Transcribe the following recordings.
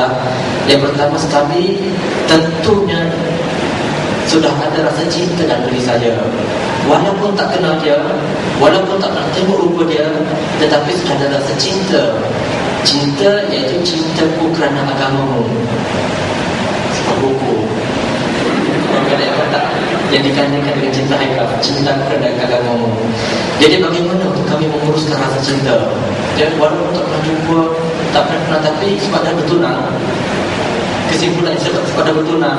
masalah Yang pertama sekali Tentunya Sudah ada rasa cinta dalam diri saya. Walaupun tak kenal dia Walaupun tak pernah tengok rupa dia Tetapi sudah ada rasa cinta. Cinta iaitu cintaku kerana agamamu. Sebab buku. Yang dikanyakan dengan cinta haikal Cinta kerana agamamu. Jadi bagaimana kami menguruskan rasa cinta? Jadi walaupun tak pernah jumpa Tak pernah kenal Tapi sebab dah bertunang Kesimpulan sebab, sebab dah bertunang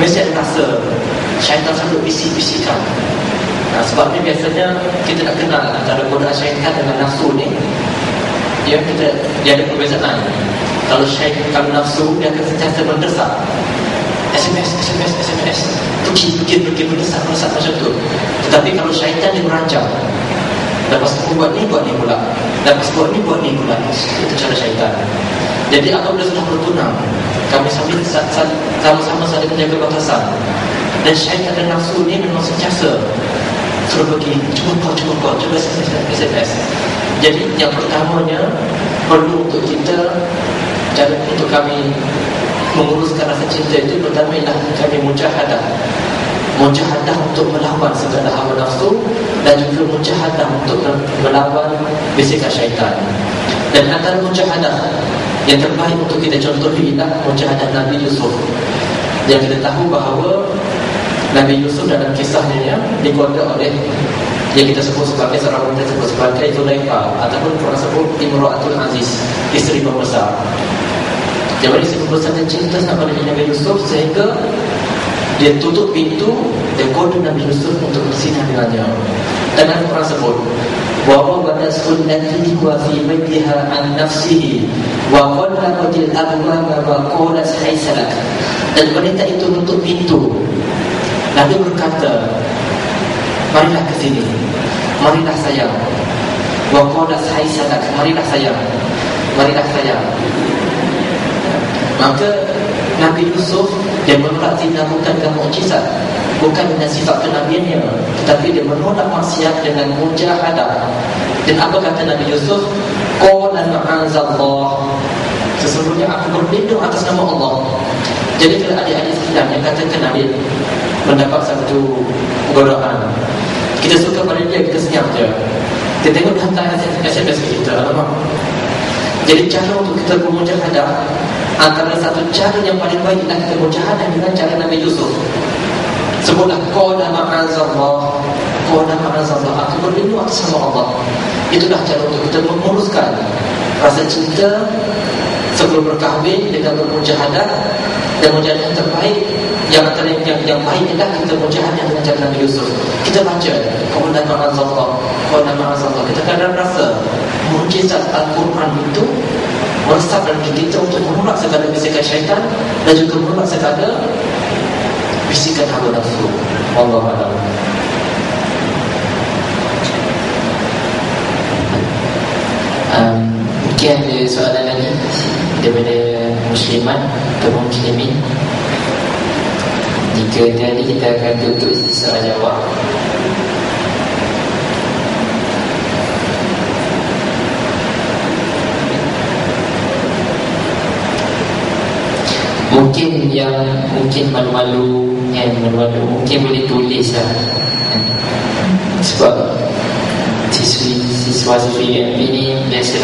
Mesti ada rasa Syaitan selalu bisik-bisikan Nah, sebab ni biasanya kita nak kenal antara godaan syaitan dengan nafsu ni dia kita dia ada perbezaan. Kalau syaitan nafsu dia akan sentiasa mendesak. SMS, SMS, SMS. Pergi, pergi, pergi, mendesak, mendesak macam tu. Tetapi kalau syaitan dia merancang. Lepas tu buat ni, buat ni pula. Lepas buat ni, buat ni pula. Itu cara syaitan. Jadi apabila sudah bertunang, kami sama-sama saling menjaga batasan. Dan syaitan dan nafsu ni memang sentiasa suruh pergi cuba kau cuba kau cuba SMS jadi yang pertamanya perlu untuk kita cara untuk kami menguruskan rasa cinta itu pertama ialah kami mujahadah mujahadah untuk melawan segala hawa nafsu dan juga mujahadah untuk melawan bisikan syaitan dan antara mujahadah yang terbaik untuk kita contohi ialah mujahadah Nabi Yusuf yang kita tahu bahawa Nabi Yusuf dalam kisahnya ya, dikeluarkan oleh yang kita sebut sebagai seorang wanita sebut sebagai Zulaifa ataupun orang sebut Imratul Aziz isteri pembesar. Jadi isteri pembesar dan cinta sama Nabi Yusuf sehingga dia tutup pintu dan kodo Nabi Yusuf untuk bersinah dengannya. Dan orang sebut wa wadda sunnati wa fi baytiha an nafsihi. Wa qallaqatil abwaba wa qalat haysalak dan wanita itu menutup pintu. Nabi berkata Marilah ke sini. Marilah sayang. Wa qala saisadak Marilah sayang. Marilah sayang. Maka Nabi Yusuf Dia menolak dengan mukjizat. Bukan dengan sifat kenabiannya Tetapi dia menolak maksiat dengan mujahadah. Dan apa kata Nabi Yusuf? Qala ma'azallah Sesungguhnya aku berlindung atas nama Allah. Jadi kalau ada hadis hilang yang katakan Nabi mendapat satu godaan kita suka pada dia kita senyap je. Kita tengok dia hantar SMS kita alamak. Jadi cara untuk kita bermujahadah antara satu cara yang paling baik adalah kita bermujahadah dengan cara Nabi Yusuf. Sebutlah qala ma'azallah qala ma'azallah aku berlindung atas nama Allah. Itulah cara untuk kita menguruskan rasa cinta sebelum berkahwin dengan bermujahadah dan mujahadah yang terbaik yang antara yang, yang, baik adalah kita mujahadah dengan cara Nabi Yusuf. Kita baca kemudian ma'azallah kemudian ma'azallah kita kadang rasa mujizat Al-Quran itu dalam diri kita untuk menolak segala bisikan syaitan dan juga menolak segala bisikan hawa nafsu. Allah Allah um, mungkin ada soalan lagi daripada musliman atau muslimin? Jika tadi kita akan tutup soal jawab Mungkin yang mungkin malu-malu yang malu-malu mungkin boleh tulis lah. Sebab siswi siswa siswi yang ini biasa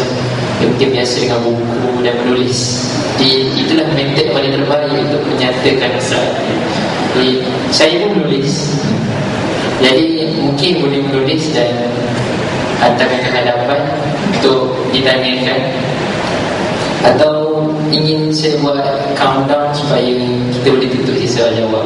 mungkin biasa dengan buku dan menulis. Di itulah metode paling terbaik untuk menyatakan masalah jadi saya pun menulis. Jadi mungkin boleh menulis dan hantarkan ke hadapan untuk ditanyakan. Atau ingin saya buat countdown supaya kita boleh tutup sisa jawab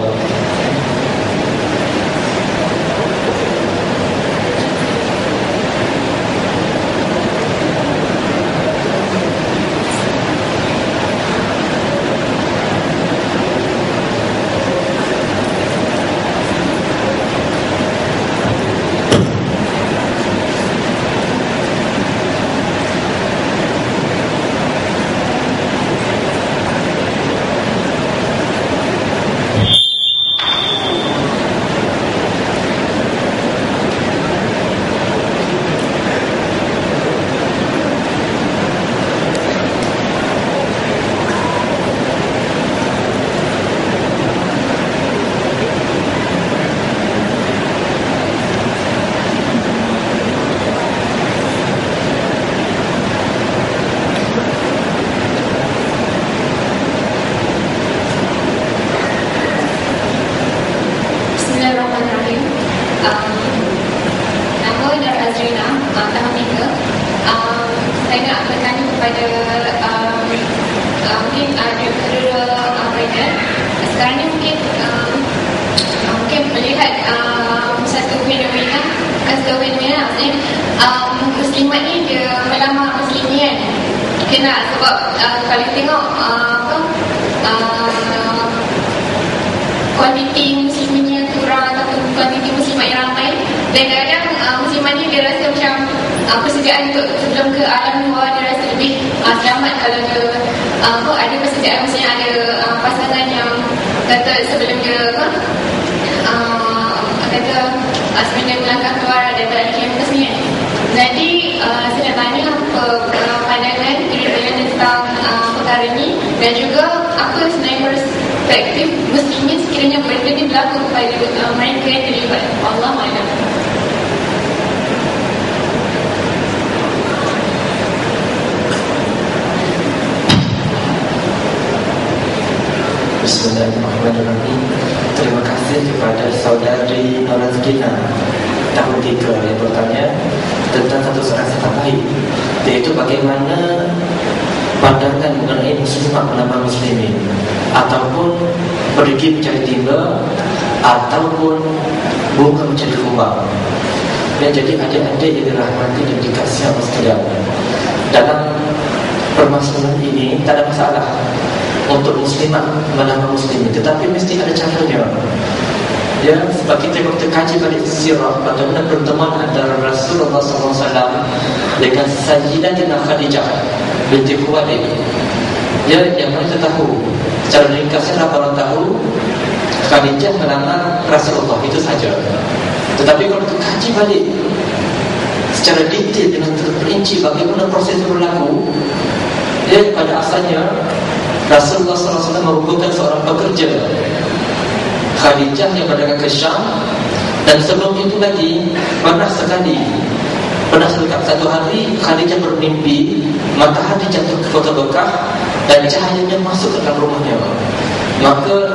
muslimat ni dia melamar muslim ni kan? Kena sebab uh, kalau tengok uh, apa uh, kuantiti muslimnya kurang ataupun kuantiti muslimat yang ramai dan kadang-kadang uh, muslimat ni dia rasa macam uh, persediaan untuk sebelum ke alam luar dia rasa lebih uh, selamat kalau dia uh, apa, ada persediaan misalnya ada uh, pasangan yang kata sebelum dia apa uh, kata uh, sebelum dia melangkah keluar daripada kampus ni kan jadi uh, saya nak tanya uh, pandangan kira-kira tentang uh, perkara ni dan juga apa sebenarnya perspektif mestinya sekiranya benda ni berlaku kepada uh, mereka yang terlibat. Allah Alam. Bismillahirrahmanirrahim. Terima kasih kepada saudari Norazkina Tahun tiga yang bertanya Tentang satu soalan yang baik Iaitu bagaimana Pandangan mengenai muslimat menambah muslimin Ataupun Pergi mencari timba Ataupun Bunga mencari kumbang Dan jadi adik-adik yang dirahmati dan dikasih Allah sekalian. Dalam Permasalahan ini Tak ada masalah untuk muslimat menambah muslimin tetapi mesti ada caranya ya sebab kita waktu kaji balik sirah bagaimana pertemuan antara Rasulullah SAW dengan Sayyidatina Khadijah binti Khuwailid ya yang mana kita tahu secara ringkasnya orang tahu Khadijah melamar Rasulullah itu saja. Tetapi kalau kita kaji balik secara detail dengan terperinci bagaimana proses berlaku ya pada asalnya Rasulullah SAW merupakan seorang pekerja Khadijah yang berdagang ke Syam. Dan sebelum itu lagi Pernah sekali. Pernah sekali. Satu hari Khadijah bermimpi Matahari jatuh ke kota Bekah Dan cahayanya masuk ke dalam rumahnya. Maka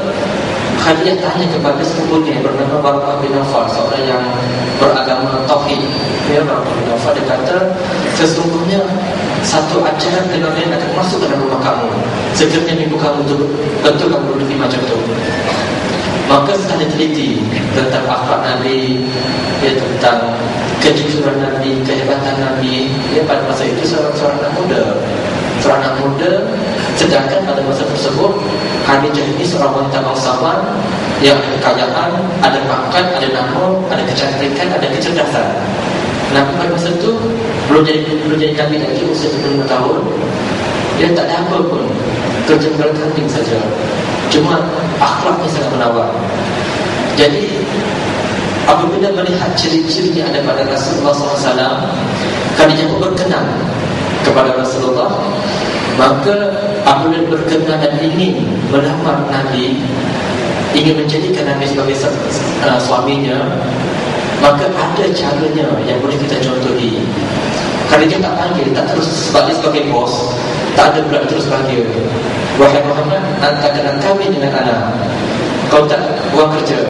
Khadijah tanya kepada sepupunya yang bernama Barakah bin Nawfal Seorang yang beragama Tauhid. Ya Barakah bin Nawfal. Dia kata Sesungguhnya satu ajaran fenomena akan masuk ke dalam rumah kamu. Sekiranya minggu kamu itu Betul kamu berhenti macam itu Maka setelah diteliti Tentang akhlak Nabi ya, Tentang kejujuran Nabi Kehebatan Nabi ya, Pada masa itu seorang-seorang anak muda Seorang anak muda Sedangkan pada masa tersebut Khadijah ini seorang wanita bangsawan Yang ada kekayaan Ada pangkat, ada nama, ada kecantikan, ada kecerdasan Nabi pada masa itu belum jadi belum jadi Nabi lagi usia 25 tahun. Dia tak ada apa pun. Kerja kambing saja. Cuma akhlaknya sangat menawar. Jadi apabila melihat ciri-ciri yang ada pada Rasulullah SAW, Khadijah pun berkenan kepada Rasulullah. Maka apabila berkenan dan ingin melamar Nabi, ingin menjadikan Nabi sebagai uh, suaminya, Maka ada caranya yang boleh kita contohi dia tak panggil, tak terus sebagai sebagai bos Tak ada pula terus panggil. Wahai Muhammad, anda kena kawin dengan anak Kau tak buang kerja